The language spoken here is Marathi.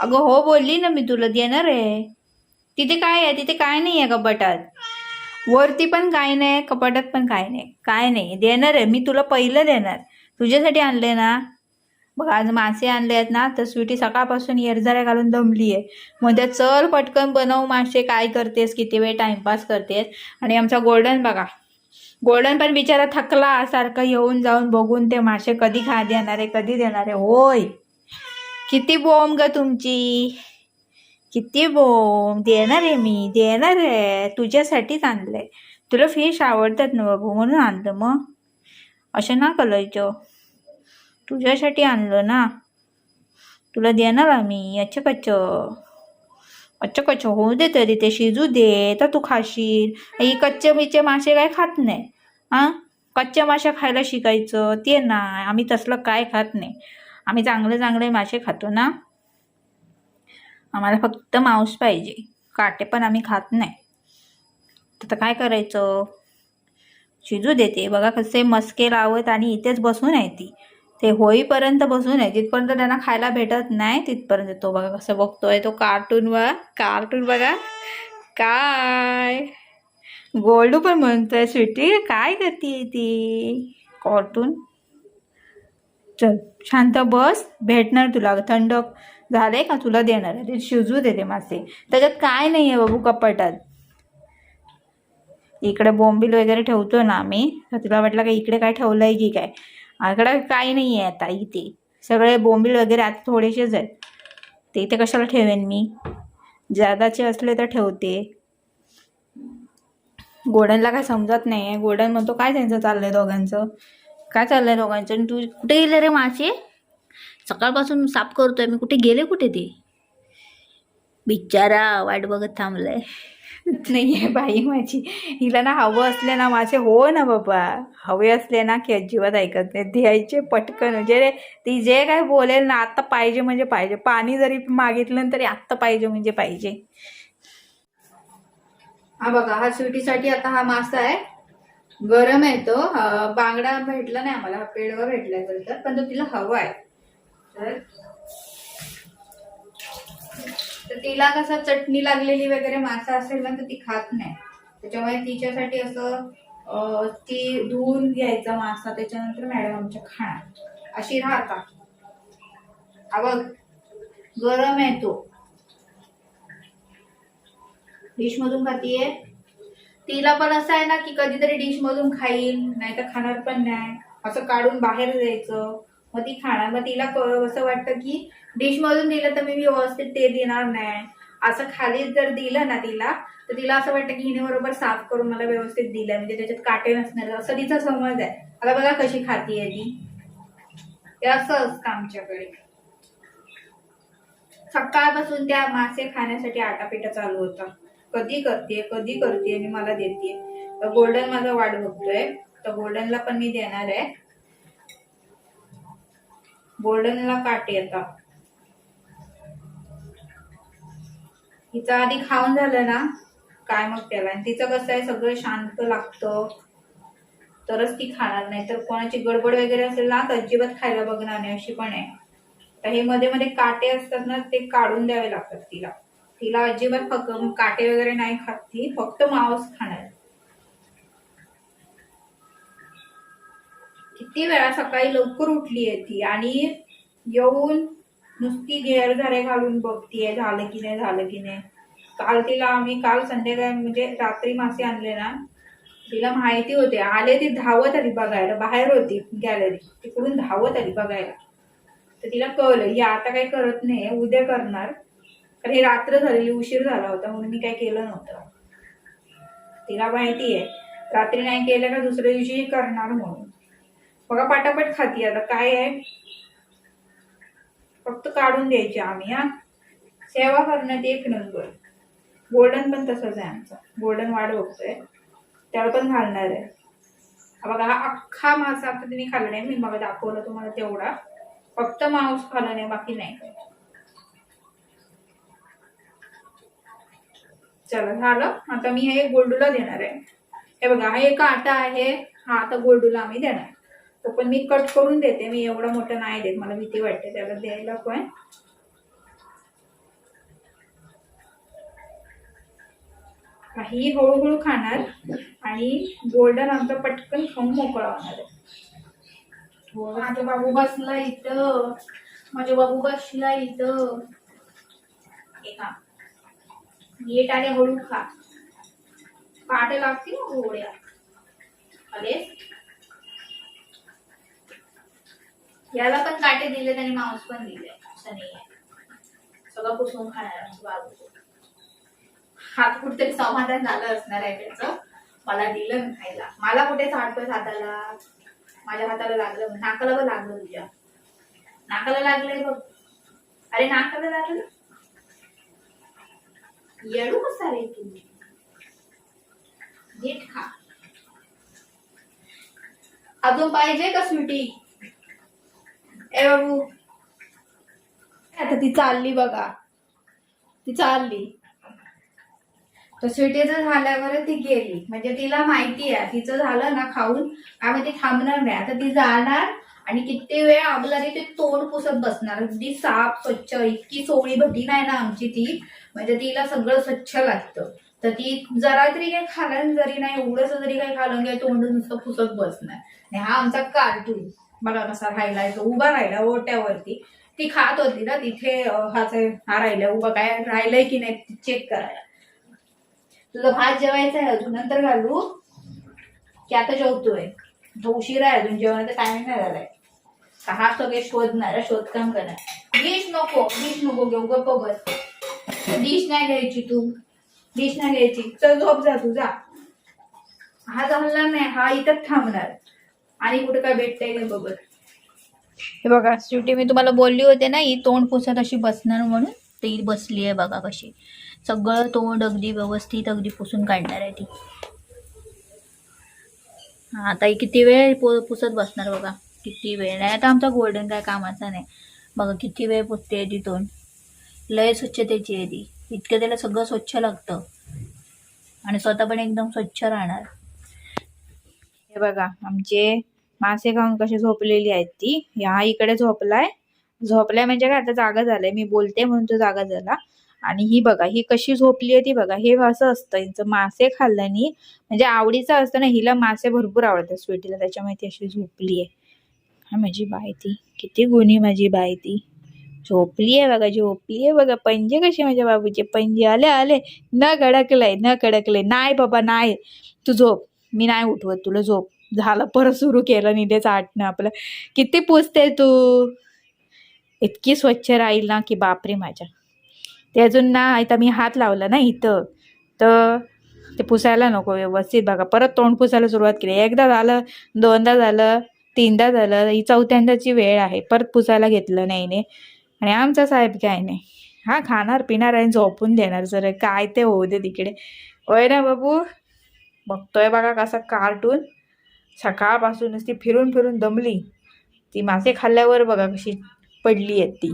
अगं हो बोलली ना मी तुला देणार आहे. तिथे काय आहे? तिथे काय नाही आहे कपाटात? वरती पण काय नाही कपाटात पण काय नाही. काय नाही. देणार आहे. मी तुला पहिलं देणार. तुझ्यासाठी आणले ना. बघ आज मासे आणले आहेत ना तर स्वीटी सकाळपासून येरझाऱ्या घालून दमली आहे. म्हणते चल पटकन बनव मासे काय करतेस किती वेळ टाइमपास करतेस. आणि आमचा गोल्डन बघा. गोल्डन पण बिचारा थकला सारखं येऊन जाऊन बघून ते मासे कधी खा देणार आहे कधी देणार आहे. होय. किती बोंब ग तुमची? किती बोंब? देणार आहे मी देणार आहे. तुझ्यासाठीच आणलंय. तुला फिश आवडतात ना बाबू म्हणून आणलं मग. असं ना करायचं तुझ्यासाठी आणलं ना. तुला देणार आम्ही अच्छा कच्च अच्छा कच्च होऊ दे तरी ते शिजू दे तर तू खाशील. ही कच्चे बिच्चे मासे काय खात नाही? हां? कच्च्या माशा खायला शिकायचं ते नाही. आम्ही तसलं काय खात नाही. आम्ही चांगले चांगले मासे खातो ना. आम्हाला फक्त मांस पाहिजे. काटे पण आम्ही खात नाही. तर आता काय करायचं? शिजू देते. बघा कसे मस्के लावत आणि इथेच बसून आहे ती. ते होईपर्यंत बसून आहे. जिथपर्यंत त्यांना खायला भेटत नाही. तिथपर्यंत तो बघा कसं बघतोय तो कार्टून बघा कार्टून बघा. काय? गोल्डू पण म्हणतोय स्वीटी काय करते ती? कार्टून चल शांत बस भेटणार तुला. थंड झालंय का? तुला देणार आहे. ते शिजू देते मासे. त्याच्यात काय नाही आहे बाबू कपाटात. इकडे बोंबील वगैरे ठेवतो ना आम्ही. तर तुला वाटलं का इकडे काय ठेवलं आहे की काय? इकडे काय नाही आहे आता इथे. सगळे बोंबील वगैरे आता थोडेसेच आहेत. ते इथे कशाला ठेवेन मी? जादाचे असले तर ठेवते. गोडनला काय समजत नाही आहे गोडन म्हणतो काय त्यांचं चाललंय दोघांचं? काय चाललंय दोघांचं? आणि तू कुठे गेले रे मासे सकाळपासून साफ करतोय. मी कुठे गेले कुठे ते? बिचारा वाट बघत थांबलाय. नाही आहे बाई माझी. हिला ना हवं असले ना माझे. हो ना बाबा. हवे असले ना की अजिबात ऐकत नाही. द्यायचे पटकन. म्हणजे ती जे काय बोलेल ना आत्ता पाहिजे म्हणजे पाहिजे. पाणी जरी मागितलं तरी आत्ता पाहिजे म्हणजे पाहिजे. हा बघा हा स्वीटीसाठी आता हा मासा आहे. गरम आहे तो. बांगडा भेटला नाही आम्हाला पेडवा भेटलाय तर पण तो तिला हवा आहे. तर तर तिला कसं चटणी लागलेली वगैरे मासा असेल ना तर ती खात नाही. त्याच्यामुळे तिच्यासाठी असं ती धुवून घ्यायचा मासा त्याच्यानंतर मॅडम आमच्या खाणार. अशी राहता आवग गरम आहे तो. डिश मधून खातीये? तिला पण असं आहे ना की कधीतरी डिश मधून खाईल नाही तर खाणार पण नाही. असं काढून बाहेर जायचं मग ती खाणार. मग तिला असं वाटतं की डिश मधून दिलं तर मी व्यवस्थित ते देणार नाही. असं खाली जर दिलं ना तिला तर तिला असं वाटतं की हिने बरोबर साफ करून मला व्यवस्थित दिलं म्हणजे त्याच्यात काटे नसणार. असं तिचा समज आहे. आता बघा कशी खातीये ती. असं असतं आमच्याकडे. सकाळपासून त्या मासे खाण्यासाठी आटापिटा चालू होता. कधी करते कधी करते आणि मला देते. तर गोल्डन माझा वाट बघतोय. तर गोल्डनला पण मी देणार आहे. गोल्डनला काटे आता. हिचं आधी खाऊन झालं ना काय मग त्याला. आणि तिचं कसं आहे सगळं शांत लागतं. तरच ती खाणार नाही. तर कोणाची गडबड वगैरे असेल ना तर अजिबात खायला बघणार नाही अशी पण आहे. तर हे मध्ये मध्ये काटे असतात ना ते काढून द्यावे लागतात तिला. तिला अजिबात फक्त काटे वगैरे नाही खात ती फक्त मांस खाणार. किती वेळा सकाळी लवकर उठली आहे ती आणि येऊन नुसती घेर घालून बघतीये झालं की नाही झालं की नाही. काल तिला आम्ही काल संध्याकाळी म्हणजे रात्री मासे आणले ना तिला माहिती होते. आले ती धावत आली बघायला बाहेर होती गॅलरी तिकडून धावत आली बघायला. तर तिला कळलं ही आता काही करत नाही उद्या करणार. कारण हे रात्र झालेली उशीर झाला होता म्हणून मी काय केलं नव्हतं. तिला माहिती आहे रात्री नाही केलं का दुसऱ्या दिवशी करणार म्हणून. बघा पटापट खाती. आता काय आहे? फक्त काढून द्यायचे आम्ही हा. सेवा करण्यात एक नंबर. गोल्डन पण तसंच आहे आमचा. गोल्डन वाढ बघतोय. त्याला पण घालणार आहे. हा बघा हा अख्खा मासा आता तिने खाल्ला नाही मी मग दाखवलं तुम्हाला तेवढा. फक्त मांस खाल्ला नाही बाकी नाही. चला झालं. आता मी हे गोल्डूला देणार आहे. हे बघा हा एक आटा आहे. हा आता गोल्डूला आम्ही देणार. तो पण मी कट करून देते. मी एवढं मोठं नाही देत. मला भीती वाटते त्याला द्यायला पण. काही हळूहळू खाणार आणि गोल्डन आमचा पटकन खाऊन मोकळा होणार आहे. माझा बाबू बसला इथं. माझ्या बाबू बसला इथं. हे नीट आणि हळू खा. काटे लागतील गोळ्या. याला पण काटे दिले आणि मांस पण दिले असं नाही सगळं पुसून खाणार बाबू. हात कुठेतरी समाधान झालं असणार आहे त्याचं. मला दिलं खायला. मला कुठे चाटतोय हाताला? माझ्या हाताला लागलं नाकाला पण लागलं तुझ्या. नाकाला लागलंय बघ. अरे नाकाला लागलं? येडू कसा रे तू नीट खा. अजून पाहिजे का स्वीटी? ए बाबू. आता ती चालली बघा. ती चालली. तर स्वीटीचं झाल्यावर ती गेली. म्हणजे तिला माहिती आहे. तिचं झालं ना खाऊन. आम्ही ती थांबणार नाही. आता ती जाणार आणि किती वेळ आपला ते तोंड पुसत बसणार. अगदी साफ स्वच्छ इतकी सोळी भटी नाही ना आमची ती. म्हणजे तिला सगळं स्वच्छ लागतं. तर ती जरा तरी काही खालं जरी नाही एवढंच जरी काही खालं काही तोंड नुसतं पुसत बसणार. आणि हा आमचा कार्टून बघा कसा राहिला उभा राहिला ओट्यावरती. ती खात होती ना तिथे हाच हा राहिला उभा काय राहिलंय की नाही चेक करायला. तुझा भात जेवायचा आहे अजून? नंतर घालू. की आता जेवतोय? तो आहे अजून जेवणाचा टायमिंग नाही झालाय. हा सगळे शोधणार शोधकाम करणार डिश नको डिश नको घेऊ गप्प बस. डिश नाही घ्यायची तू. डिश नाही घ्यायची. चल झोप जा तू जा. हा जमला नाही हा इथं थांबणार. आणि कुठे काय भेटतंय नाही बघत. हे बघा शेवटी मी तुम्हाला बोलली होते ना ही तोंड पुसत अशी बसणार म्हणून ती बसली आहे बघा कशी. सगळं तोंड अगदी व्यवस्थित अगदी पुसून काढणार आहे ती. हा, आता ही किती वेळ पुसत बसणार बघा. किती वेळ? नाही आता आमचा गोल्डन काय कामाचा नाही. बघा किती वेळ पुसते तिथून लय स्वच्छतेची आहे ती. इतकं त्याला सगळं स्वच्छ लागतं. आणि स्वतः पण एकदम स्वच्छ राहणार. हे बघा आमचे मासे खाऊन कशी झोपलेली आहेत ती. ह्या इकडे झोपलाय. झोपलाय म्हणजे काय आता जागा झालाय. मी बोलते म्हणून तो जागा झाला. आणि ही बघा ही कशी झोपली आहे ती बघा. हे असं असतं. हिचं मासे खाल्ल्याने म्हणजे आवडीचं असतं ना हिला मासे भरपूर आवडतात स्वीटीला. त्याच्यामुळे ती अशी झोपली आहे. हा माझी बाय ती. किती गुणी माझी बाय ती. झोपली आहे बघा झोपली आहे बघा. पंजे कसे माझ्या बाबूचे? पंजे आले आले. न कडकलंय न कडकलंय नाही बाबा नाही. तू झोप. मी नाही उठवत तुला झोप. झालं परत सुरू केलं निधेच आटणं आपलं. किती पुसते तू? इतकी स्वच्छ राहील ना की बापरे माझ्या. ते अजून ना आता मी हात लावला ना इथं. तर ते पुसायला नको व्यवस्थित बघा. परत तोंड पुसायला सुरुवात केली. एकदा झालं दोनदा झालं. तीनदा झालं ही चौथ्यांदाची वेळ आहे. परत पुसायला घेतलं नाहीने आणि आमचा साहेब काय नाही हा खाणार पिणार आणि झोपून देणार जर. काय ते होऊ दे तिकडे. होय ना बाबू? बघतोय बघा कसा कार्टून. सकाळपासूनच ती फिरून फिरून दमली. ती मासे खाल्ल्यावर बघा कशी पडली आहेत ती.